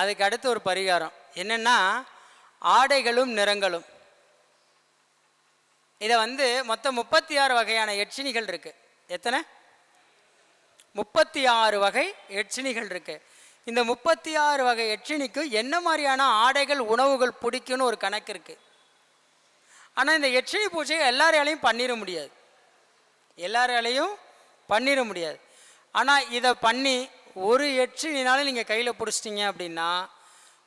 அதுக்கு அடுத்து ஒரு பரிகாரம். என்னென்னா ஆடைகளும் நிறங்களும். இதை வந்து மொத்தம் முப்பத்தி ஆறு வகையான எட்சினிகள் இருக்குது எத்தனை? முப்பத்தி ஆறு வகை எட்சினிகள் இருக்குது இந்த முப்பத்தி ஆறு வகை எட்சினிக்கு என்ன மாதிரியான ஆடைகள் உணவுகள் பிடிக்கும்னு ஒரு கணக்கு இருக்குது ஆனால் இந்த எட்சினி பூஜையை எல்லாராலையும் பண்ணிட முடியாது. எல்லாராலையும் பண்ணிட முடியாது. ஆனால் இதை பண்ணி ஒரு எட்சினாலும் நீங்கள் கையில் பிடிச்சிட்டிங்க அப்படின்னா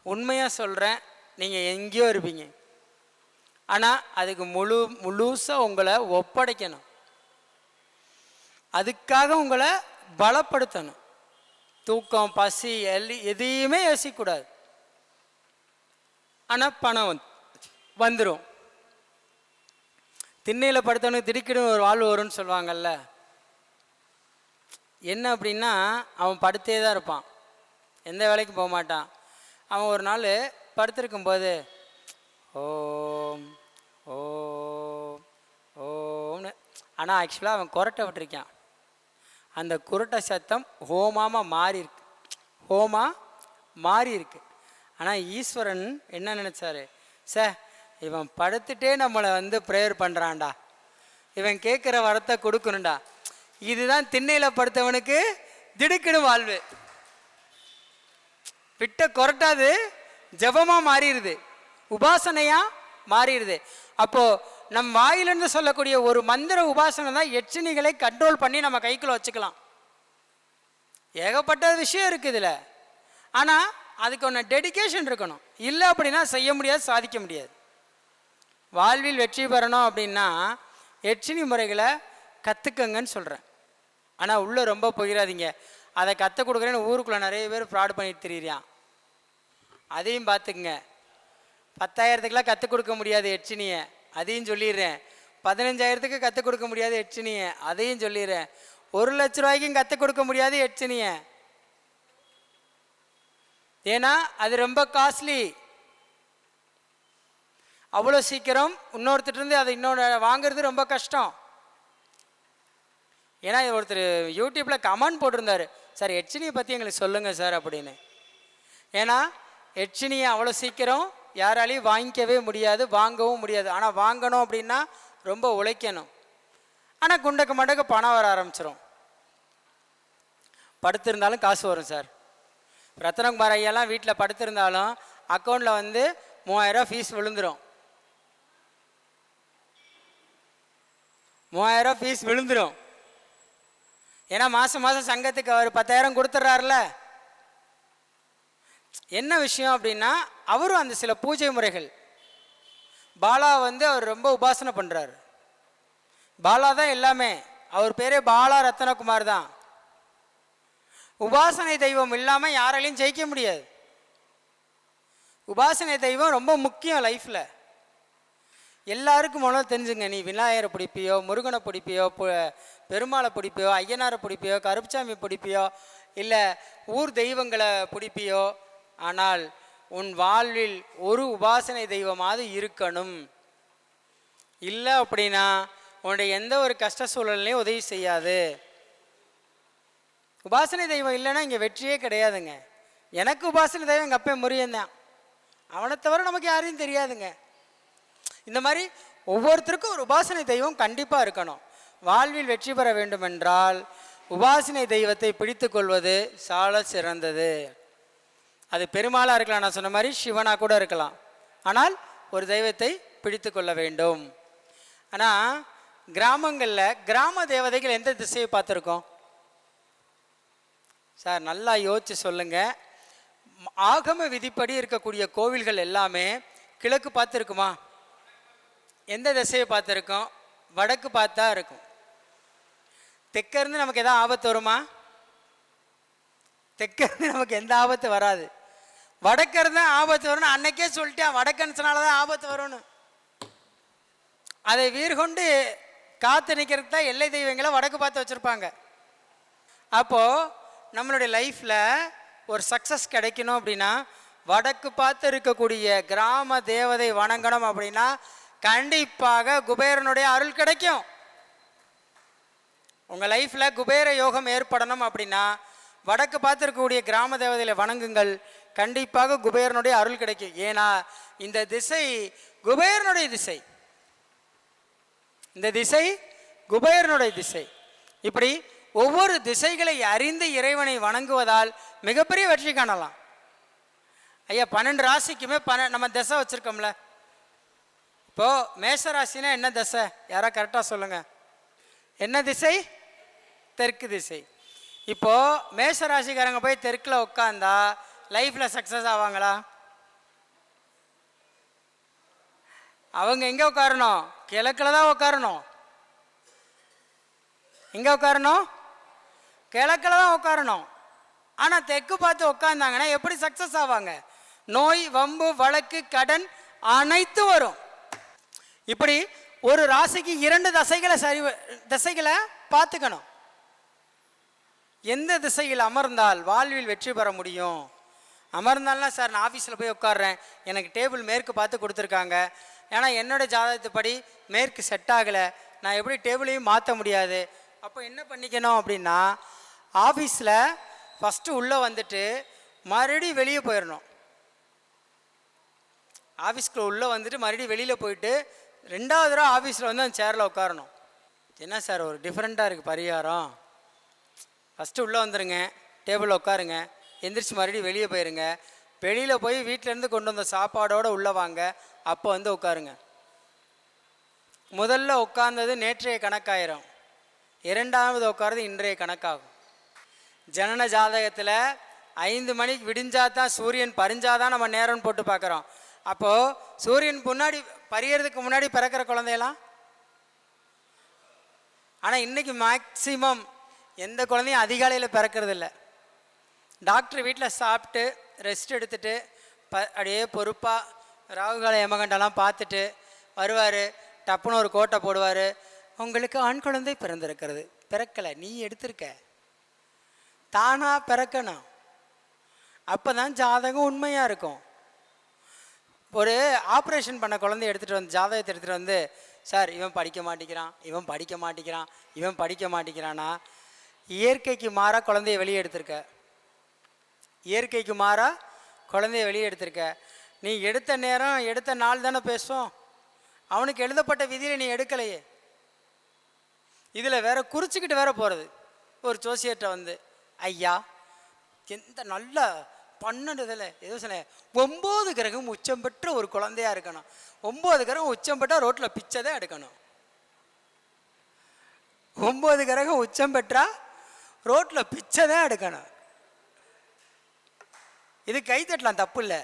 உண்மையாக சொல்கிறேன் நீங்கள் எங்கேயோ இருப்பீங்க. ஆனால் அதுக்கு முழு முழுசாக உங்களை ஒப்படைக்கணும். அதுக்காக உங்களை பலப்படுத்தணும். தூக்கம் பசி எல்லி எதையுமே யோசிக்கக்கூடாது. ஆனால் பணம் வந்து வந்துடும் திண்ணையில் படுத்தவனுக்கு திடுக்கிடும் ஒரு வாழ்வு வரும்னு சொல்லுவாங்கல்ல. என்ன அப்படின்னா அவன் படுத்தே தான் இருப்பான். எந்த வேலைக்கும் போக மாட்டான். அவன் ஒரு நாள் படுத்திருக்கும்போது ஓம் ஓம் ஓம்னு. ஆனால் ஆக்சுவலாக அவன் குரட்டை விட்டுருக்கான் அந்த குரட்டை சத்தம் ஹோமாமாக மாறி இருக்கு. ஹோமா மாறி இருக்கு. ஆனால் ஈஸ்வரன் என்ன நினச்சாரு? சே இவன் படுத்துட்டே நம்மளை வந்து ப்ரேயர் பண்ணுறான்டா இவன் கேட்குற வரத்தை கொடுக்கணும்டா. இதுதான் திண்ணையில் படுத்தவனுக்கு திடுக்கிடு வாழ்வு. விட்ட கொரட்டாது ஜபமாக மாறிடுது. உபாசனையாக மாறிடுது. அப்போது நம் வாயிலிருந்து சொல்லக்கூடிய ஒரு மந்திர உபாசனை தான் எச்சினிகளை கண்ட்ரோல் பண்ணி நம்ம கைக்குள்ள வச்சுக்கலாம். ஏகப்பட்ட விஷயம் இருக்குது இதில். ஆனால் அதுக்கு ஒன்று டெடிகேஷன் இருக்கணும். இல்லை அப்படின்னா செய்ய முடியாது சாதிக்க முடியாது. வாழ்வில் வெற்றி பெறணும் அப்படின்னா எச்சினி முறைகளை கற்றுக்கங்கன்னு சொல்கிறேன் ஆனால் உள்ளே ரொம்ப போயிடாதீங்க அதை கற்றுக் கொடுக்குறேன்னு ஊருக்குள்ளே நிறைய பேர் ஃப்ராட் பண்ணிட்டு தெரியுறான். அதையும் பார்த்துக்குங்க பத்தாயிரத்துக்கெலாம் கற்றுக் கொடுக்க முடியாது எச்சினியை. அதையும் சொல்லிடுறேன். பதினஞ்சாயிரத்துக்கு கற்றுக் கொடுக்க முடியாது எச்சினியை. அதையும் சொல்லிடுறேன். ஒரு லட்ச ரூபாய்க்கும் கற்றுக் கொடுக்க முடியாது எச்சினியை. ஏன்னா அது ரொம்ப காஸ்ட்லி அவ்வளோ சீக்கிரம் இன்னொருத்தட்டேருந்து அதை இன்னொன்று வாங்குறது ரொம்ப கஷ்டம். ஏன்னா ஒருத்தர் யூடியூப்பில் கமெண்ட் போட்டிருந்தாரு சார் எச்சினியை பற்றி எங்களுக்கு சொல்லுங்கள் சார் அப்படின்னு. ஏன்னா எச்சினியை அவ்வளோ சீக்கிரம் யாராலையும் வாங்கிக்கவே முடியாது வாங்கவும் முடியாது. ஆனால் வாங்கணும் அப்படின்னா ரொம்ப உழைக்கணும். ஆனால் குண்டக்கு மண்டக்கு பணம் வர ஆரம்பிச்சிடும் படுத்திருந்தாலும் காசு வரும் சார். ரத்னகுமார் ஐயாலாம் வீட்டில் படுத்திருந்தாலும் அக்கௌண்ட்டில் வந்து மூவாயிரம் ஃபீஸ் விழுந்துடும் மூவாயிரம் ஃபீஸ் விழுந்துடும் ஏன்னா மாதம் மாதம் சங்கத்துக்கு அவர் பத்தாயிரம் கொடுத்துட்றாருல என்ன விஷயம் அப்படின்னா அவரும் அந்த சில பூஜை முறைகள். பாலா வந்து அவர் ரொம்ப உபாசனை பண்ணுறாரு பாலா தான் எல்லாமே. அவர் பேரே பாலா ரத்னகுமார் தான். உபாசனை தெய்வம் இல்லாமல் யாராலையும் ஜெயிக்க முடியாது. உபாசனை தெய்வம் ரொம்ப முக்கியம் லைஃப்பில் எல்லாருக்கும் முதல்ல தெரிஞ்சுங்க நீ விநாயகரை பிடிப்பியோ முருகனை பிடிப்பியோ பெருமாளை பிடிப்பியோ ஐயனாரை பிடிப்பியோ கருப்புசாமி பிடிப்பியோ இல்லை ஊர் தெய்வங்களை பிடிப்பியோ ஆனால் உன் வாழ்வில் ஒரு உபாசனை தெய்வமாவது இருக்கணும். இல்லை அப்படின்னா உன்னுடைய எந்த ஒரு கஷ்ட சூழல்லையும் உதவி செய்யாது. உபாசனை தெய்வம் இல்லைன்னா இங்கே வெற்றியே கிடையாதுங்க. எனக்கு உபாசனை தெய்வம் எங்கள் அப்பா முரியன் தான். அவனை தவிர நமக்கு யாரையும் தெரியாதுங்க. இந்த மாதிரி ஒவ்வொருத்தருக்கும் ஒரு உபாசனை தெய்வம் கண்டிப்பாக இருக்கணும். வாழ்வில் வெற்றி பெற வேண்டுமென்றால் உபாசனை தெய்வத்தை பிடித்து கொள்வது சால சிறந்தது. அது பெருமாளாக இருக்கலாம் நான் சொன்ன மாதிரி சிவனாக கூட இருக்கலாம். ஆனால் ஒரு தெய்வத்தை பிடித்து கொள்ள வேண்டும். ஆனால் கிராமங்களில் கிராம தேவதைகள் எந்த திசையை பார்த்துருக்கோம்? சார் நல்லா யோசிச்சு சொல்லுங்கள் ஆகம விதிப்படி இருக்கக்கூடிய கோவில்கள் எல்லாமே கிழக்கு பார்த்து இருக்குமா எந்த திசையை பார்த்துருக்கோம்? வடக்கு பார்த்தா இருக்கும். தெற்கருந்து நமக்கு எதாவது ஆபத்து வருமா? தெற்கருந்து நமக்கு எந்த ஆபத்து வராது. வடக்க தான் ஆபத்து வரும்னு அன்னைக்கே சொல்லிட்டேன். வடக்கனுச்சனால தான் ஆபத்து வரணும் அதை வீர்கொண்டு காத்து நிற்கிறது தான் எல்லை தெய்வங்களை வடக்கு பார்த்து வச்சுருப்பாங்க. அப்போது நம்மளுடைய லைஃப்பில் ஒரு சக்ஸஸ் கிடைக்கணும் அப்படின்னா வடக்கு பார்த்து இருக்கக்கூடிய கிராம தேவதை வணங்கணும் அப்படின்னா கண்டிப்பாக குபேரனுடைய அருள் கிடைக்கும். உங்கள் லைஃப்பில் குபேர யோகம் ஏற்படணும் அப்படின்னா வடக்கு பார்த்துருக்கக்கூடிய கிராம தேவதையில் வணங்குங்கள். கண்டிப்பாக குபேரனுடைய அருள் கிடைக்கும். ஏன்னா இந்த திசை குபேரனுடைய திசை. இந்த திசை குபேரனுடைய திசை. இப்படி ஒவ்வொரு திசைகளை அறிந்து இறைவனை வணங்குவதால் மிகப்பெரிய வெற்றி காணலாம். ஐயா பன்னெண்டு ராசிக்குமே பன நம்ம திசை வச்சுருக்கோம்ல. இப்போ மேஷராசினா என்ன திசை? யாரா கரெக்டாக சொல்லுங்க. என்ன திசை? தெற்கு திசை. இப்போ மேஷராசிக்காரங்க போய் தெற்கில் உட்காந்தா லைஃப்பில் சக்ஸஸ் ஆவாங்களா? அவங்க எங்கே உட்காரணும்? கிழக்குல தான் உட்காரணும். எங்கே உட்காரணும்? கிழக்கில் தான் உட்காரணும். ஆனால் தெற்கு பார்த்து உட்காந்தாங்கன்னா எப்படி சக்ஸஸ் ஆவாங்க? நோய் வம்பு வழக்கு கடன் அனைத்து வரும். இப்படி ஒரு ராசிக்கு இரண்டு தசைகளை சரி திசைகளை பார்த்துக்கணும். எந்த திசையில் அமர்ந்தால் வாழ்வில் வெற்றி பெற முடியும்? அமர்ந்தால்னா சார் நான் ஆஃபீஸில் போய் உட்காடுறேன் எனக்கு டேபிள் மேற்கு பார்த்து கொடுத்துருக்காங்க. ஏன்னா என்னோடய ஜாதகத்துப்படி மேற்கு செட் ஆகலை. நான் எப்படி டேபிளையும் மாற்ற முடியாது? அப்போ என்ன பண்ணிக்கணும் அப்படின்னா ஆஃபீஸில் ஃபஸ்ட்டு உள்ளே வந்துட்டு மறுபடியும் வெளியே போயிடணும். ஆஃபீஸ்க்குள்ளே உள்ளே வந்துட்டு மறுபடியும் வெளியில் போயிட்டு ரெண்டாவது தடவை ஆஃபீஸில் வந்து அந்த சேரில் உட்காரணும். என்ன சார் ஒரு டிஃப்ரெண்ட்டாக இருக்குது பரிகாரம்? ஃபஸ்ட்டு உள்ளே வந்துடுங்க டேபிளில் உட்காருங்க எந்திரிச்சு மறுபடியும் வெளியே போயிருங்க. வெளியில் போய் வீட்டிலேருந்து கொண்டு வந்த சாப்பாடோடு உள்ளே வாங்க அப்போ வந்து உட்காருங்க. முதல்ல உட்கார்ந்தது நேற்றைய கணக்காயிரும். இரண்டாவது உட்கார்றது இன்றைய கணக்காகும். ஜனன ஜாதகத்தில் ஐந்து மணிக்கு விடிஞ்சா தான் சூரியன் பறிஞ்சாதான் நம்ம நேரம்னு போட்டு பார்க்குறோம். அப்போது சூரியன் முன்னாடி பரியறதுக்கு முன்னாடி பிறக்கிற குழந்தையெல்லாம்? ஆனால் இன்றைக்கி மேக்சிமம் எந்த குழந்தையும் அதிகாலையில் பிறக்கிறது டாக்டர் வீட்டில் சாப்பிட்டு ரெஸ்ட் எடுத்துட்டு ப அப்படியே பொறுப்பாக ராகுகால யமகண்டெல்லாம் பார்த்துட்டு வருவார். டப்புன்னு ஒரு கோட்டை போடுவார். உங்களுக்கு ஆண் குழந்தை பிறந்திருக்கிறது. பிறக்கலை. நீ எடுத்திருக்க. தானாக பிறக்கணும். அப்போ தான் ஜாதகம் உண்மையாக இருக்கும். ஒரு ஆப்ரேஷன் பண்ண குழந்தைய எடுத்துகிட்டு வந்து ஜாதகத்தை எடுத்துகிட்டு வந்து சார் இவன் படிக்க மாட்டேங்கிறான் இவன் படிக்க மாட்டேங்கிறான் இவன் படிக்க மாட்டேங்கிறானா இயற்கைக்கு மாறா குழந்தைய வெளியே எடுத்திருக்க. இயற்கைக்கு மாறா குழந்தைய வெளியே எடுத்திருக்க. நீ எடுத்த நேரம் எடுத்த நாள் தானே பேசும். அவனுக்கு எழுதப்பட்ட விதியில் நீ எடுக்கலையே. இதில் வேற குறிச்சிக்கிட்டு வேற போகிறது ஒரு ஜோசியர்கிட்ட வந்து ஐயா எந்த நல்ல பன்னெண்டு இதில் எதுவும் சொல்ல ஒம்பது கிரகம் உச்சம் பெற்ற ஒரு குழந்தையா இருக்கணும். ஒம்பது கிரகம் உச்சம் பெற்றா ரோட்டில் பிச்சை தான் எடுக்கணும். ஒம்பது கிரகம் உச்சம் பெற்றா ரோட்டில் பிச்சை தான் எடுக்கணும். இது கை தட்டலாம் தப்பு இல்லை.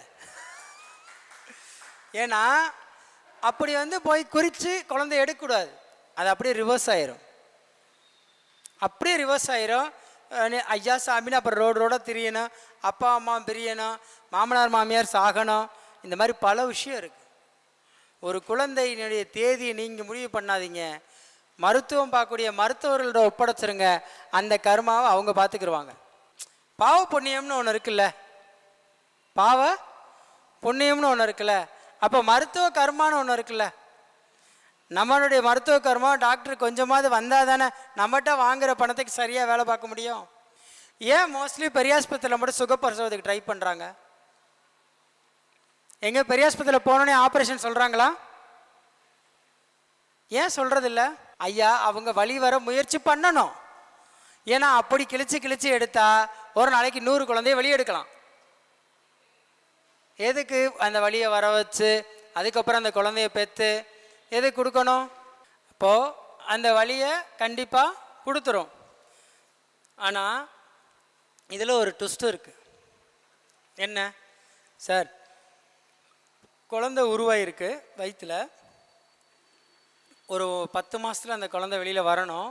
ஏன்னா அப்படி வந்து போய் குறித்து குழந்தை எடுக்கக்கூடாது. அது அப்படியே ரிவர்ஸ் ஆயிரும். அப்படியே ரிவர்ஸ் ஆயிரும். ஐயா சாமின்னு அப்புறம் ரோடு ரோடாக திரியணும் அப்பா அம்மா பிரியணும் மாமனார் மாமியார் சாகணும். இந்த மாதிரி பல விஷயம் இருக்குது ஒரு குழந்தையினுடைய தேதியை நீங்கள் முடிவு பண்ணாதீங்க. மருத்துவம் பார்க்கக்கூடிய மருத்துவர்களோட ஒப்படைச்சிருங்க. அந்த கர்மாவை அவங்க பார்த்துக்கிருவாங்க. பாவ புண்ணியம்னு ஒன்று இருக்குல்ல? பாவ புண்ணியம்னு ஒன்று இருக்குல்ல? அப்போ மருத்துவ கர்மான்னு ஒன்று இருக்குல்ல? நம்மளுடைய மருத்துவ கர்மம் டாக்டர் கொஞ்சமாவது வந்தால் தானே நம்மகிட்ட வாங்குகிற பணத்துக்கு சரியாக வேலை பார்க்க முடியும்? ஏன் மோஸ்ட்லி பெரியாஸ்பத்திரியில் மட்டும் சுகப்பிரசவத்துக்கு ட்ரை பண்ணுறாங்க எங்கே பெரியாஸ்பத்திரியில் போனோடனே ஆப்ரேஷன் சொல்கிறாங்களா ஏன் சொல்கிறதில்ல ஐயா அவங்க வழி வர முயற்சி பண்ணணும். ஏன்னா அப்படி கிழிச்சு கிழிச்சு எடுத்தா ஒரு நாளைக்கு நூறு குழந்தைய வெளியே எடுக்கலாம். எதுக்கு அந்த வழியை வர வச்சு அதுக்கப்புறம் அந்த குழந்தைய பெற்று எது கொடுக்கணும்? அப்போது அந்த வழியை கண்டிப்பாக கொடுத்துரும். ஆனால் இதில் ஒரு ட்விஸ்ட் இருக்குது என்ன? சார் குழந்தை உருவாயிருக்கு வயிற்றில் ஒரு பத்து மாதத்தில் அந்த குழந்தை வெளியில் வரணும்.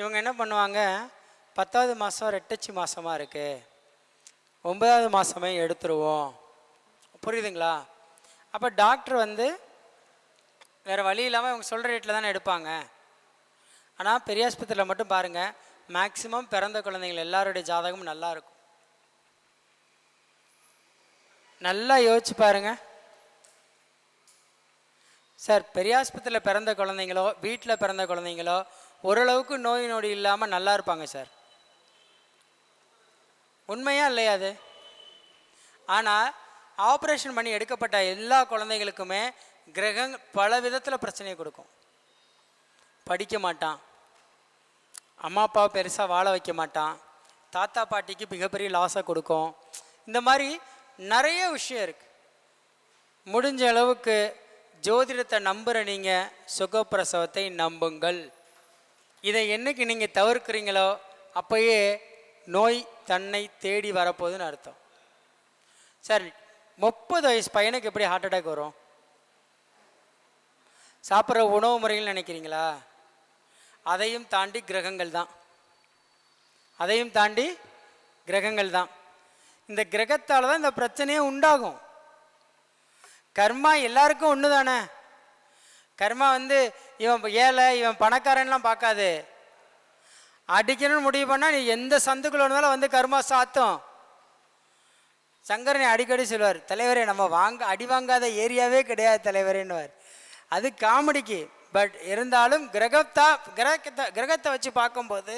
இவங்க என்ன பண்ணுவாங்க? பத்தாவது மாதம் ரெட்டச்சி மாதமாக இருக்குது ஒன்பதாவது மாதமே எடுத்துருவோம். புரியுதுங்களா? அப்போ டாக்டர் வந்து வேறு வழி இல்லாமல் இவங்க சொல்கிற ரேட்டில் தானே எடுப்பாங்க. ஆனால் பெரியாஸ்பத்திரியில் மட்டும் பாருங்கள் மேக்ஸிமம் பிறந்த குழந்தைங்கள் எல்லாருடைய ஜாதகமும் நல்லா இருக்கும். நல்லா யோசிச்சு பாருங்க. சார் பெரியாஸ்பத்திரியில் பிறந்த குழந்தைங்களோ வீட்டில் பிறந்த குழந்தைங்களோ ஓரளவுக்கு நோய் நொடி இல்லாமல் நல்லா இருப்பாங்க சார். உண்மையா இல்லையா அது? ஆனால் ஆப்ரேஷன் பண்ணி எடுக்கப்பட்ட எல்லா குழந்தைகளுக்குமே கிரகங் பல விதத்தில் பிரச்சனையை கொடுக்கும். படிக்க மாட்டான். அம்மா அப்பாவை பெருசாக வாழ வைக்க மாட்டான். தாத்தா பாட்டிக்கு மிகப்பெரிய லாஸை கொடுக்கும். இந்த மாதிரி நிறைய விஷயம் இருக்குது முடிஞ்ச அளவுக்கு ஜோதிடத்தை நம்புகிற நீங்கள் சுகப்பிரசவத்தை நம்புங்கள். இதை என்னைக்கு நீங்கள் தவிர்க்கிறீங்களோ அப்பயே நோய் தன்னை தேடி வரப்போகுதுன்னு அர்த்தம். சரி முப்பது வயசு பையனுக்கு எப்படி ஹார்ட் அட்டாக் வரும்? சாப்பிட்ற உணவு முறைகள் நினைக்கிறீங்களா? அதையும் தாண்டி கிரகங்கள் தான். அதையும் தாண்டி கிரகங்கள் தான். இந்த கிரகத்தால் தான் இந்த பிரச்சனையே உண்டாகும். கர்மா எல்லாருக்கும் ஒன்று தானே? கர்மா வந்து இவன் ஏழை இவன் பணக்காரன்லாம் பார்க்காது. அடிக்கணும்னு முடிவு பண்ணால் நீ எந்த சந்துக்குள்ள இருந்தாலும் வந்து கர்மா சாத்தும். சங்கரனை அடிக்கடி சொல்லுவார் தலைவரே நம்ம வாங்க அடி வாங்காத ஏரியாவே கிடையாது தலைவரேன்னுவார் அது காமெடிக்கு பட் இருந்தாலும் கிரகத்தா கிரகத்தை கிரகத்தை வச்சு பார்க்கும்போது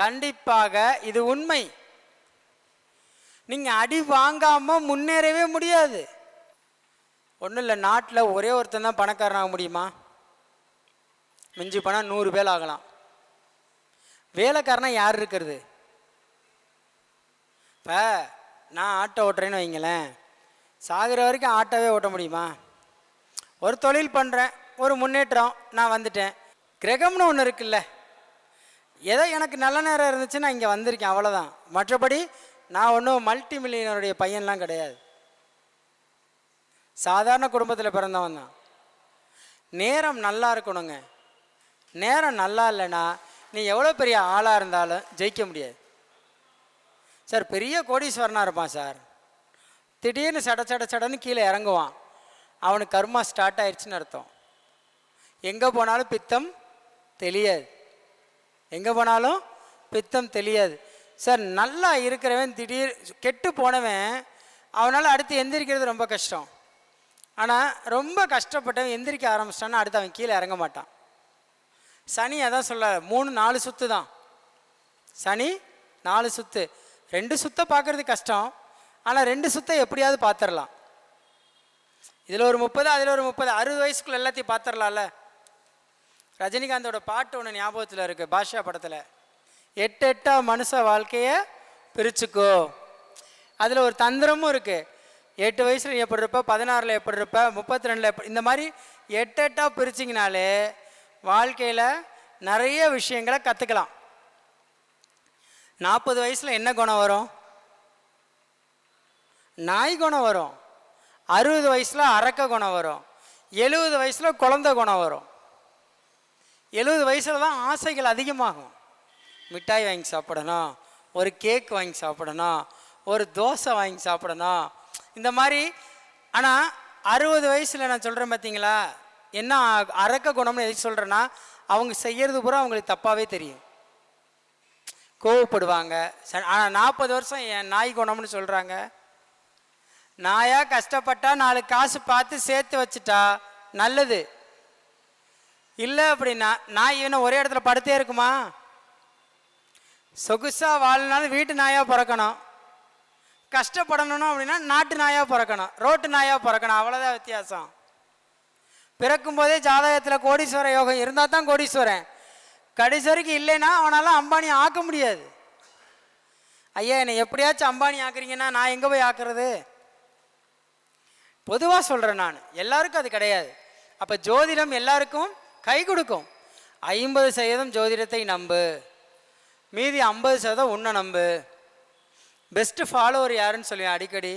கண்டிப்பாக இது உண்மை. நீங்கள் அடி வாங்காமல் முன்னேறவே முடியாது. ஒன்றும் இல்லை நாட்டில் ஒரே ஒருத்தன் தான் பணக்காரனாக முடியுமா? மிஞ்சி போனால் நூறு பேர் ஆகலாம். வேலைக்காரனா யார் இருக்கிறது? இப்போ நான் ஆட்டோ ஓட்டுறேன்னு வைங்களேன். சாகிற வரைக்கும் ஆட்டோவே ஓட்ட முடியுமா? ஒரு தொழில் பண்ணுறேன் ஒரு முன்னேற்றம் நான் வந்துட்டேன். கிரகம்னு ஒன்று இருக்குல்ல. ஏதோ எனக்கு நல்ல நேரம் இருந்துச்சுன்னா இங்கே வந்திருக்கேன் அவ்வளோதான் மற்றபடி நான் ஒன்றும் மல்டி மில்லியனருடைய பையன்லாம் கிடையாது. சாதாரண குடும்பத்தில் பிறந்தவன் தான். நேரம் நல்லா இருக்கணுங்க. நேரம் நல்லா இல்லைன்னா நீ எவ்வளோ பெரிய ஆளாக இருந்தாலும் ஜெயிக்க முடியாது. சார் பெரிய கோடீஸ்வரனாக இருப்பான் சார். திடீர்னு சட சட சடன்னு கீழே இறங்குவான். அவனுக்கு கர்மா ஸ்டார்ட் ஆயிடுச்சுன்னு அர்த்தம். எங்கே போனாலும் பித்தம் தெரியாது எங்கே போனாலும் பித்தம் தெரியாது சார் நல்லா இருக்கிறவன் திடீர் கெட்டு போனவன் அவனால் அடுத்து எந்திரிக்கிறது ரொம்ப கஷ்டம். ஆனால் ரொம்ப கஷ்டப்பட்டவன் எந்திரிக்க ஆரம்பிச்சிட்டான்னா அடுத்து அவன் கீழே இறங்க மாட்டான். சனி அதான் சொல்ல மூணு நாலு சுத்து தான் சனி நாலு சுத்து. ரெண்டு சுத்த பார்க்குறது கஷ்டம் ஆனால் ரெண்டு சுத்த எப்படியாவது பார்த்துடலாம். இதில் ஒரு முப்பது அதில் ஒரு முப்பது அறுபது வயசுக்குள்ள எல்லாத்தையும் பார்த்துடலாம்ல? ரஜினிகாந்தோட பாட்டு ஒன்று ஞாபகத்தில் இருக்குது பாஷா படத்தில். எட்டு எட்டா மனுஷ வாழ்க்கையை பிரிச்சுக்கோ. அதில் ஒரு தந்திரமும் இருக்குது எட்டு வயசில் நீ எப்படி இருப்ப பதினாறில் எப்படி இருப்ப முப்பத்தி ரெண்டில் எப்படி இந்த மாதிரி எட்டு எட்டாக பிரிச்சிங்கனாலே வாழ்க்கையில் நிறைய விஷயங்களை கற்றுக்கலாம் நாற்பது வயசில் என்ன குணம் வரும்? நாய் குணம் வரும். அறுபது வயசில் அரக்க குணம் வரும். எழுபது வயசில் குழந்தை குணம் வரும். எழுபது வயசில் தான் ஆசைகள் அதிகமாகும். மிட்டாய் வாங்கி சாப்பிடணும் ஒரு கேக் வாங்கி சாப்பிடணும் ஒரு தோசை வாங்கி சாப்பிடணும். இந்த மாதிரி ஆனால் அறுபது வயசில் நான் சொல்கிறேன் பார்த்தீங்களா என்ன அரக்க குணம்னு எதுக்கு சொல்கிறேன்னா அவங்க செய்கிறது பூரா அவங்களுக்கு தப்பாகவே தெரியும். கோவப்படுவாங்க. ஆனால் நாற்பது வருஷம் என் நாய் குணம்னு சொல்கிறாங்க நாயாக கஷ்டப்பட்டா நாலு காசு பார்த்து சேர்த்து வச்சுட்டா நல்லது. இல்லை அப்படின்னா நாய் இன்னும் ஒரே இடத்துல படுத்தே இருக்குமா? சொகுசாக வாழ்னாலும் வீட்டு நாயாக பிறக்கணும். கஷ்டப்படணும் அப்படின்னா நாட்டு நாயாக பிறக்கணும். ரோட்டு நாயாக பிறக்கணும். அவ்வளோதான் வித்தியாசம். பிறக்கும் போதே ஜாதகத்தில் கோடீஸ்வர யோகம் இருந்தால் தான் கோடீஸ்வரன். கடைசி வரைக்கும் இல்லைன்னா அவனால் அம்பானி ஆக்க முடியாது. ஐயா என்னை எப்படியாச்சும் அம்பானி ஆக்குறீங்கன்னா நான் எங்கே போய் ஆக்குறது? பொதுவாக சொல்கிறேன் நான். எல்லாருக்கும் அது கிடையாது. அப்போ ஜோதிடம் எல்லாருக்கும் கை கொடுக்கும். ஐம்பது சதவீதம் ஜோதிடத்தை நம்பு. மீதி ஐம்பது சதவீதம் உன்னை நம்பு. பெஸ்ட்டு ஃபாலோவர் யாருன்னு சொல்லுவேன் அடிக்கடி.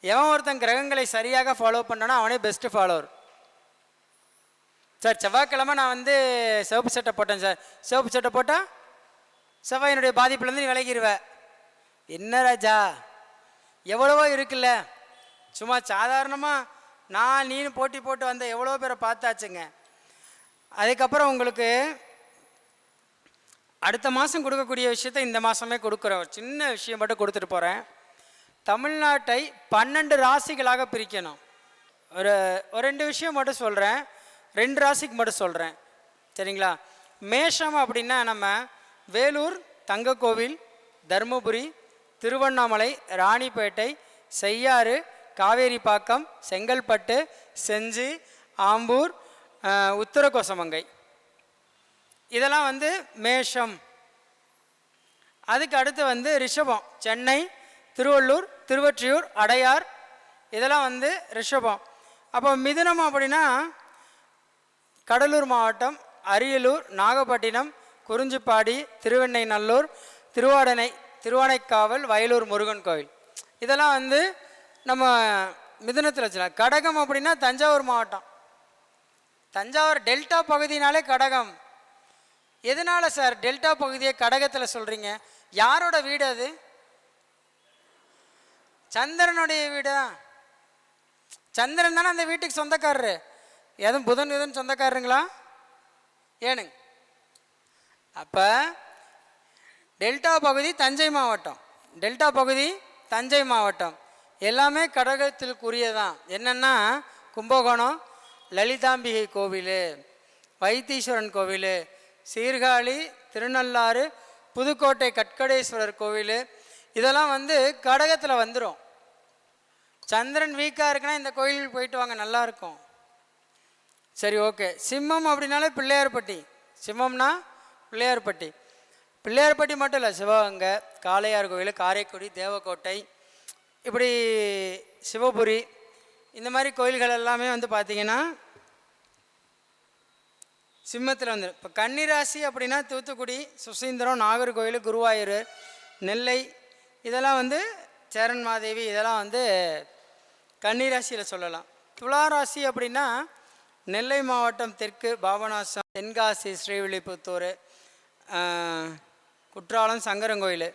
எவன் ஒருத்தன் கிரகங்களை சரியாக ஃபாலோ பண்ணானோ அவனே பெஸ்ட்டு ஃபாலோவர் சார் செவ்வாய்க்கிழமை நான் வந்து சிவப்பு சட்டை போட்டேன் சார். சிவப்பு சட்டை போட்டால் செவ்வாயினுடைய பாதிப்புலேருந்து நீ விலகிடுவேன் என்ன ராஜா? எவ்வளவோ இருக்குல்ல. சும்மா சாதாரணமாக நான் நீனு போட்டி போட்டு வந்த எவ்வளோ பேரை பார்த்தாச்சுங்க. அதுக்கப்புறம் உங்களுக்கு அடுத்த மாதம் கொடுக்கக்கூடிய விஷயத்த இந்த மாதமே கொடுக்குறேன் சின்ன விஷயம் மட்டும் கொடுத்துட்டு போகிறேன் தமிழ்நாட்டை பன்னெண்டு ராசிகளாக பிரிக்கணும். ஒரு ஒரு ரெண்டு விஷயம் மட்டும் சொல்கிறேன் ரெண்டு ராசிக்கு மட்டும் சொல்கிறேன் சரிங்களா? மேஷம் அப்படின்னா நம்ம வேலூர் தங்கக்கோவில் தருமபுரி திருவண்ணாமலை ராணிப்பேட்டை செய்யாறு காவேரிப்பாக்கம் செங்கல்பட்டு செஞ்சி ஆம்பூர் உத்தரகோசமங்கை. இதெல்லாம் வந்து மேஷம். அதுக்கு அடுத்து வந்து ரிஷபம். சென்னை திருவள்ளூர் திருவொற்றியூர் அடையார் இதெல்லாம் வந்து ரிஷபம். அப்போ மிதுனம் அப்படின்னா கடலூர் மாவட்டம் அரியலூர் நாகப்பட்டினம் குறிஞ்சிப்பாடி திருவெண்ணைநல்லூர் திருவாடனை திருவானைக்காவல் வயலூர் முருகன் கோவில். இதெல்லாம் வந்து நம்ம மிதுனத்தில் வச்சுக்கலாம் கடகம் அப்படின்னா தஞ்சாவூர் மாவட்டம். தஞ்சாவூர் டெல்டா பகுதினாலே கடகம். எதனால சார் டெல்டா பகுதியை கடகத்தில் சொல்கிறீங்க யாரோட வீடு அது? சந்திரனுடைய வீடா? சந்திரன் தானே அந்த வீட்டுக்கு சொந்தக்காரரு. எதுவும் புதன் எதுவும் சொந்தக்காரருங்களா? ஏனுங்க. அப்போ டெல்டா பகுதி தஞ்சை மாவட்டம். டெல்டா பகுதி தஞ்சை மாவட்டம். எல்லாமே கடகத்திற்குரியதான் என்னென்னா கும்பகோணம் லலிதாம்பிகை கோவில் வைத்தீஸ்வரன் கோவில் சீர்காழி திருநள்ளாறு புதுக்கோட்டை கட்கடேஸ்வரர் கோவில். இதெல்லாம் வந்து கடகத்தில் வந்துடும் சந்திரன் வீக்காக இருக்குன்னா இந்த கோயிலுக்கு போயிட்டு வாங்க நல்லாயிருக்கும் சரி ஓகே. சிம்மம் அப்படின்னாலே பிள்ளையார்பட்டி. சிம்மம்னா பிள்ளையார்பட்டி. பிள்ளையார்பட்டி மட்டும் இல்லை சிவகங்கை காளையார் கோயில் காரைக்குடி தேவக்கோட்டை இப்படி சிவபுரி இந்த மாதிரி கோயில்கள் எல்லாமே வந்து பார்த்திங்கன்னா சிம்மத்தில் வந்து இப்போ கன்னிராசி அப்படின்னா தூத்துக்குடி சுசீந்திரம் நாகர்கோவில் குருவாயூர் நெல்லை இதெல்லாம் வந்து சேரன் மாதேவி இதெல்லாம் வந்து கன்னிராசியில் சொல்லலாம். துளாராசி அப்படின்னா நெல்லை மாவட்டம் தெற்கு பாபநாசம் தென்காசி ஸ்ரீவில்லிபுத்தூர் குற்றாலம் சங்கரங்கோயில்.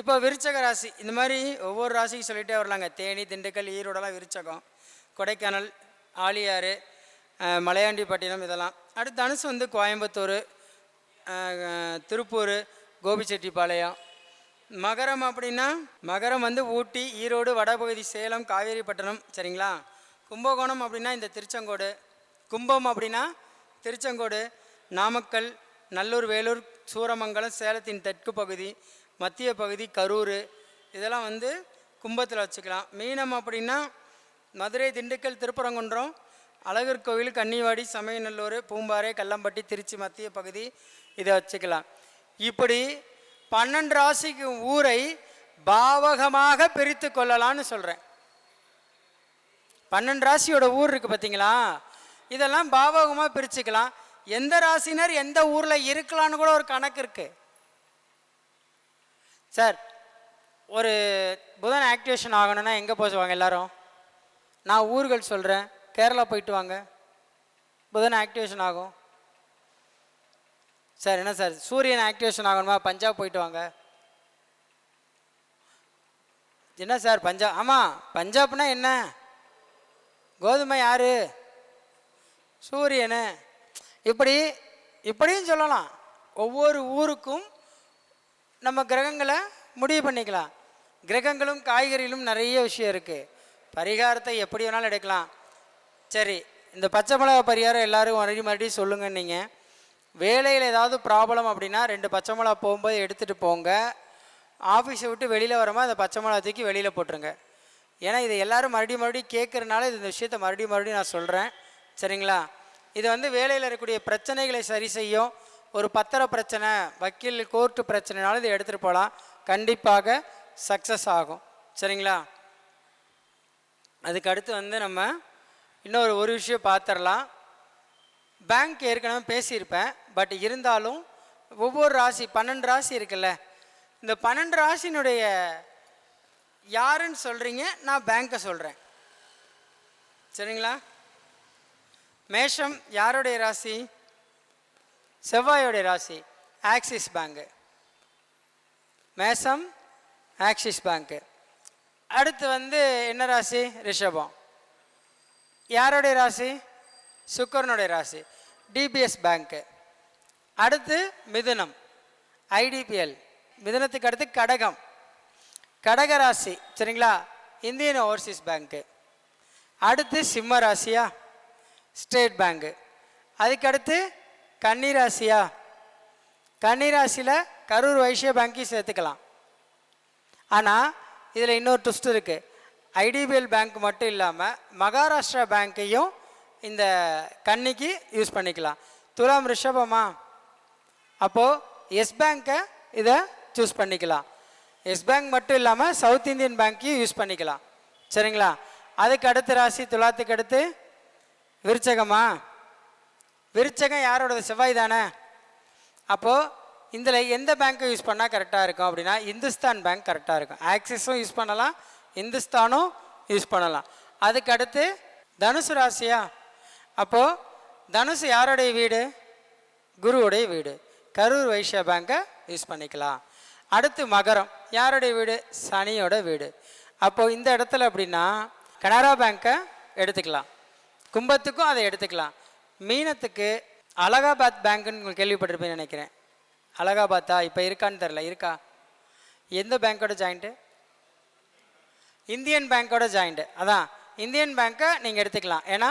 இப்போ விருச்சக ராசி இந்த மாதிரி ஒவ்வொரு ராசிக்கு சொல்லிகிட்டே வரலாங்க. தேனி திண்டுக்கல் ஈரோடெல்லாம் விருச்சகம். கொடைக்கானல் ஆலியாறு மலையாண்டிப்பட்டினம் இதெல்லாம். அடுத்து தனுசு வந்து கோயம்புத்தூர் திருப்பூர் கோபிச்செட்டிப்பாளையம். மகரம் அப்படின்னா மகரம் வந்து ஊட்டி ஈரோடு வடபகுதி சேலம் காவேரிப்பட்டினம் சரிங்களா? கும்பகோணம் அப்படின்னா இந்த திருச்செங்கோடு கும்பம் அப்படின்னா திருச்செங்கோடு நாமக்கல் நல்லூர் வேலூர் சூரமங்கலம் சேலத்தின் தெற்கு பகுதி மத்திய பகுதி கரூர். இதெல்லாம் வந்து கும்பத்தில் வச்சுக்கலாம். மீனம் அப்படின்னா மதுரை திண்டுக்கல் திருப்பரங்குன்றம் அழகர் கோவில் கன்னிவாடி சமயநல்லூர் பூம்பாறை கல்லம்பட்டி திருச்சி மத்திய பகுதி இதை வச்சுக்கலாம். இப்படி பன்னெண்டு ராசிக்கு ஊரை பாவகமாக பிரித்து கொள்ளலாம்னு சொல்கிறேன் பன்னெண்டு ராசியோட ஊர் இருக்குது பார்த்தீங்களா இதெல்லாம் பாவகமாக பிரிச்சுக்கலாம். எந்த ராசினர் எந்த ஊரில் இருக்கலாம்னு கூட ஒரு கணக்கு இருக்குது சார் ஒரு புதன் ஆக்டிவேஷன் ஆகணும்னா எங்கே போச்சுவாங்க எல்லாரும்? நான் ஊர்கள் சொல்கிறேன் கேரளா போயிட்டு வாங்க. புதன் ஆக்டிவேஷன் ஆகும். சார் என்ன சார்? சூரியன் ஆக்டிவேஷன் ஆகணுமா? பஞ்சாப் போயிட்டு வாங்க. என்ன சார் பஞ்சாப் ஆமாம் பஞ்சாப்னா என்ன? கோதுமை யாரு? சூரியனு. இப்படி இப்படியும் சொல்லலாம். ஒவ்வொரு ஊருக்கும் நம்ம கிரகங்களை முடிவு பண்ணிக்கலாம். கிரகங்களும் காய்கறிகளும் நிறைய விஷயம் இருக்குது பரிகாரத்தை எப்படி வேணாலும் எடுக்கலாம். சரி இந்த பச்சை மிளகா பரிகாரம் எல்லாரும் மறுபடியும் மறுபடியும் சொல்லுங்க நீங்கள் வேலையில் ஏதாவது ப்ராப்ளம் அப்படின்னா ரெண்டு பச்சை மிளகா போகும்போது எடுத்துகிட்டு போங்க. ஆஃபீஸை விட்டு வெளியில் வரமா அந்த பச்சை மிளகா தூக்கி வெளியில் போட்டுருங்க. ஏன்னா இதை எல்லாரும் மறுபடியும் மறுபடியும் கேட்குறனால இந்த விஷயத்தை மறுபடியும் மறுபடியும் நான் சொல்கிறேன் சரிங்களா? இது வந்து வேலையில் இருக்கக்கூடிய பிரச்சனைகளை சரி செய்யும். ஒரு பத்திர பிரச்சனை வக்கீல் கோர்ட்டு பிரச்சனைனாலும் இதை எடுத்துகிட்டு போகலாம் கண்டிப்பாக சக்ஸஸ் ஆகும். சரிங்களா? அதுக்கு அடுத்து வந்து நம்ம இன்னொரு ஒரு விஷயம் பார்த்துடலாம் பேங்க் ஏற்கனவே பேசியிருப்பேன். பட் இருந்தாலும் ஒவ்வொரு ராசி பன்னெண்டு ராசி இருக்குல்ல? இந்த பன்னெண்டு ராசினுடைய யாருன்னு சொல்கிறீங்க நான் பேங்க்கை சொல்கிறேன் சரிங்களா? மேஷம் யாருடைய ராசி? செவ்வாயோடைய ராசி ஆக்சிஸ் பேங்கு மேஷம் ஆக்சிஸ் பேங்க்கு அடுத்து வந்து என்ன ராசி? ரிஷபம். யாருடைய ராசி? சுக்கரனுடைய ராசி டிபிஎஸ் பேங்க்கு அடுத்து மிதுனம் ஐடிபிஎல் மிதுனத்துக்கு அடுத்து கடகம். கடக ராசி சரிங்களா? இந்தியன் ஓவர்சீஸ் பேங்க்கு அடுத்து சிம்ம ராசியா? ஸ்டேட் பேங்க்கு அதுக்கடுத்து கன்னி ராசியா கன்னி ராசியில் கரூர் வைசிய பேங்க்கையும் சேர்த்துக்கலாம். ஆனால் இதில் இன்னொரு ட்விஸ்ட் இருக்குது ஐடிபிஎல் பேங்க் மட்டும் இல்லாமல் மகாராஷ்டிரா பேங்க்கையும் இந்த கன்னிக்கு யூஸ் பண்ணிக்கலாம். துலாம் ரிஷபமா? அப்போது எஸ் பேங்க்கை இதை சூஸ் பண்ணிக்கலாம். எஸ் பேங்க் மட்டும் இல்லாமல் சவுத் இந்தியன் பேங்க்கையும் யூஸ் பண்ணிக்கலாம். சரிங்களா? அதுக்கு அடுத்த ராசி துலாத்துக்கு அடுத்து விருச்சகமா? விருச்சகம் யாரோடது? செவ்வாய் தானே. அப்போது இதில் எந்த பேங்க்கை யூஸ் பண்ணால் கரெக்டாக இருக்கும் அப்படின்னா இந்துஸ்தான் பேங்க் கரெக்டாக இருக்கும். ஆக்சிஸும் யூஸ் பண்ணலாம் இந்துஸ்தானும் யூஸ் பண்ணலாம். அதுக்கு அடுத்து தனுசு ராசியா? அப்போது தனுசு யாருடைய வீடு? குருவுடைய வீடு. கரூர் வைஷ்யா பேங்கை யூஸ் பண்ணிக்கலாம். அடுத்து மகரம். யாருடைய வீடு? சனியோட வீடு. அப்போது இந்த இடத்துல அப்படின்னா கனரா பேங்க்கை எடுத்துக்கலாம். கும்பத்துக்கும் அதை எடுத்துக்கலாம். மீனத்துக்கு அலகாபாத் பேங்க்குன்னு உங்களுக்கு கேள்விப்பட்டிருப்பேன்னு நினைக்கிறேன். அலகாபாத்தா இப்போ இருக்கான்னு தெரில இருக்கா? எந்த பேங்க்கோட ஜாயிண்ட்டு இந்தியன் பேங்க்கோட ஜாயிண்ட்டு அதான். இந்தியன் பேங்க்கை நீங்கள் எடுத்துக்கலாம். ஏன்னா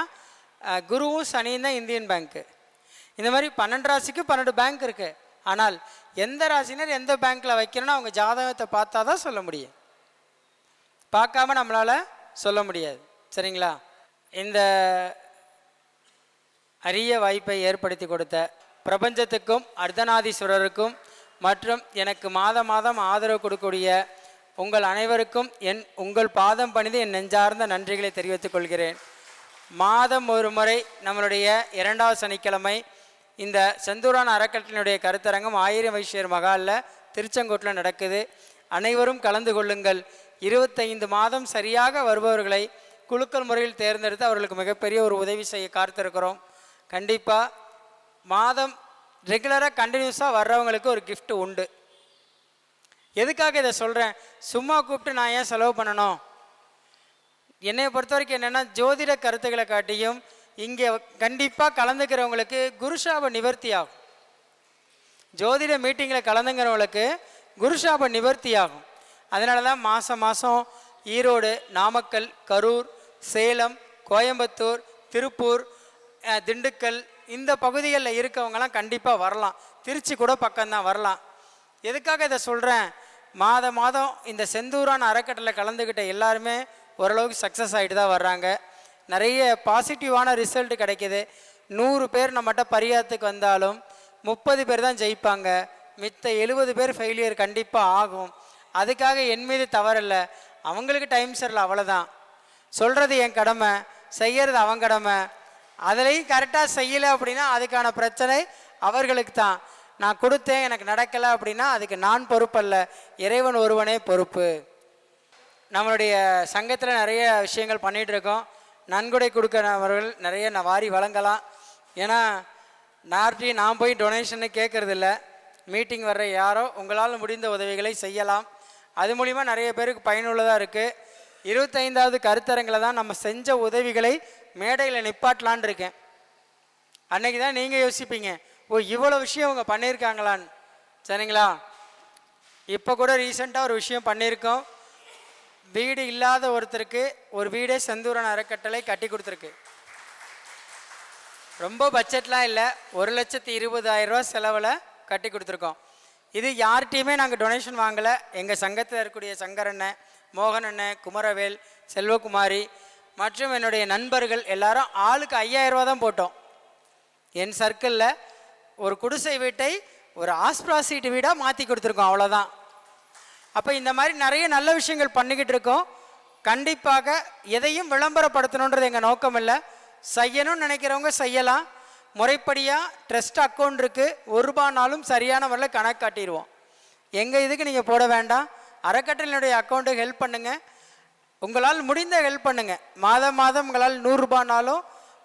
குருவும் சனியும் தான் இந்தியன் பேங்க்கு இந்த மாதிரி பன்னெண்டு ராசிக்கு பன்னெண்டு பேங்க் இருக்குது ஆனால் எந்த ராசினர் எந்த பேங்க்கில் வைக்கணும்னு அவங்க ஜாதகத்தை பார்த்தா தான் சொல்ல முடியும். பார்க்காம நம்மளால் சொல்ல முடியாது. சரிங்களா? இந்த அரிய வாய்ப்பை ஏற்படுத்தி கொடுத்த பிரபஞ்சத்துக்கும் அர்த்தநாதீஸ்வரருக்கும் மற்றும் எனக்கு மாதம் மாதம் ஆதரவு கொடுக்கக்கூடிய உங்கள் அனைவருக்கும் என் உங்கள் பாதம் பணிந்து என் நெஞ்சார்ந்த நன்றிகளை தெரிவித்துக் கொள்கிறேன். மாதம் ஒரு முறை நம்மளுடைய இரண்டாவது சனிக்கிழமை இந்த செந்தூரான அறக்கட்டளினுடைய கருத்தரங்கம் ஆயிரம் வைஷ்யர் மகாலில் திருச்செங்கோட்டில் நடக்குது. அனைவரும் கலந்து கொள்ளுங்கள். இருபத்தைந்து மாதம் சரியாக வருபவர்களை குழுக்கள் முறையில் தேர்ந்தெடுத்து அவர்களுக்கு மிகப்பெரிய ஒரு உதவி செய்ய காத்திருக்கிறோம். கண்டிப்பாக மாதம் ரெகுலராக கண்டினியூஸாக வர்றவங்களுக்கு ஒரு கிஃப்ட்டு உண்டு. எதுக்காக இதை சொல்கிறேன் சும்மா கூப்பிட்டு நான் ஏன் செலவு பண்ணணும்? என்னை பொறுத்த வரைக்கும் என்னென்னா ஜோதிட கருத்துக்களை காட்டியும் இங்கே கண்டிப்பாக கலந்துக்கிறவங்களுக்கு குருஷாப நிவர்த்தி ஆகும். ஜோதிட மீட்டிங்கில் கலந்துங்கிறவங்களுக்கு குருஷாப நிவர்த்தி ஆகும். அதனால தான் மாதம் மாதம் ஈரோடு நாமக்கல் கரூர் சேலம் கோயம்புத்தூர் திருப்பூர் திண்டுக்கல் இந்த பகுதிகளில் இருக்கவங்கலாம் கண்டிப்பாக வரலாம். திருச்சி கூட பக்கம்தான் வரலாம். எதுக்காக இதை சொல்கிறேன் மாத மாதம் இந்த செந்தூரான அறக்கட்டளை கலந்துக்கிட்ட எல்லாருமே ஓரளவுக்கு சக்ஸஸ் ஆகிட்டு தான் வர்றாங்க. நிறைய பாசிட்டிவான ரிசல்ட் கிடைக்கிது. நூறு பேர் நம்மகிட்ட பரிகாரத்துக்கு வந்தாலும் முப்பது பேர் தான் ஜெயிப்பாங்க. மித்த எழுபது பேர் ஃபெயிலியர் கண்டிப்பாக ஆகும். அதுக்காக என் மீது தவறில்லை. அவங்களுக்கு டைம் சரியில்லை அவ்வளோதான் சொல்கிறது என் கடமை செய்யறது அவன் கடமை. அதுலேயும் கரெக்டாக செய்யலை அப்படின்னா அதுக்கான பிரச்சனை அவர்களுக்கு தான். நான் கொடுத்தேன் எனக்கு நடக்கலை அப்படின்னா அதுக்கு நான் பொறுப்பல்ல. இறைவன் ஒருவனே பொறுப்பு. நம்மளுடைய சங்கத்தில் நிறைய விஷயங்கள் பண்ணிகிட்டு இருக்கோம். நன்கொடை கொடுக்கிறவர்கள் நிறைய நான் வாரி வழங்கலாம். ஏன்னா நார்ட்டி நான் போய் டொனேஷன்னு கேட்குறதில்ல மீட்டிங் வர்ற யாரோ உங்களால் முடிந்த உதவிகளை செய்யலாம். அது மூலிமா நிறைய பேருக்கு பயனுள்ளதாக இருக்குது இருபத்தைந்தாவது கருத்தரங்கில் தான் நம்ம செஞ்ச உதவிகளை மேடையில் நிப்பாட்டலான் இருக்கேன். அன்னைக்கு தான் நீங்கள் யோசிப்பீங்க ஓ இவ்வளோ விஷயம் அவங்க பண்ணியிருக்காங்களான்னு. சரிங்களா? இப்போ கூட ரீசெண்டாக ஒரு விஷயம் பண்ணியிருக்கோம். வீடு இல்லாத ஒருத்தருக்கு ஒரு வீடே செந்தூரன் அறக்கட்டளை கட்டி கொடுத்துருக்கு. ரொம்ப பட்ஜெட்லாம் இல்லை ஒரு லட்சத்தி இருபதாயிரரூவா செலவில் கட்டி கொடுத்துருக்கோம். இது யார்கிட்டையுமே நாங்கள் டொனேஷன் வாங்கலை. எங்கள் சங்கத்தில் இருக்கக்கூடிய சங்கர் மோகன் அண்ணன் குமரவேல் செல்வகுமாரி மற்றும் என்னுடைய நண்பர்கள் எல்லாரும் ஆளுக்கு ஐயாயிரம் தான் போட்டோம். என் சர்க்கிளில் ஒரு குடிசை வீட்டை ஒரு ஆஸ்பிராசீட்டு வீடாக மாற்றி கொடுத்துருக்கோம் அவ்வளோதான் அப்போ இந்த மாதிரி நிறைய நல்ல விஷயங்கள் பண்ணிக்கிட்டு இருக்கோம். கண்டிப்பாக எதையும் விளம்பரப்படுத்தணுன்றது எங்கள் நோக்கம் இல்லை. செய்யணும்னு நினைக்கிறவங்க செய்யலாம். முறைப்படியாக ட்ரஸ்ட் அக்கௌண்ட் இருக்குது ஒரு ரூபானாலும் சரியான முறையில் கணக்கு காட்டிடுவோம். எங்கள் இதுக்கு நீங்கள் போட வேண்டாம். அறக்கட்டளையினுடைய அக்கௌண்ட்டுக்கு ஹெல்ப் பண்ணுங்கள் உங்களால் முடிந்த ஹெல்ப் பண்ணுங்கள் மாதம் மாதம் உங்களால் நூறுரூபானாலும்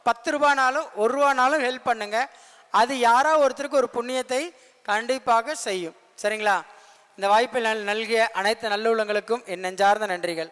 பத்து ரூபானாலும் ஒரு ரூபானாலும் ஹெல்ப் பண்ணுங்கள் அது யாரோ ஒருத்தருக்கு ஒரு புண்ணியத்தை கண்டிப்பாக செய்யும். சரிங்களா? இந்த வாய்ப்பில் நல்கிய அனைத்து நல்லுள்ளங்களுக்கும் என் நெஞ்சார்ந்த நன்றிகள்.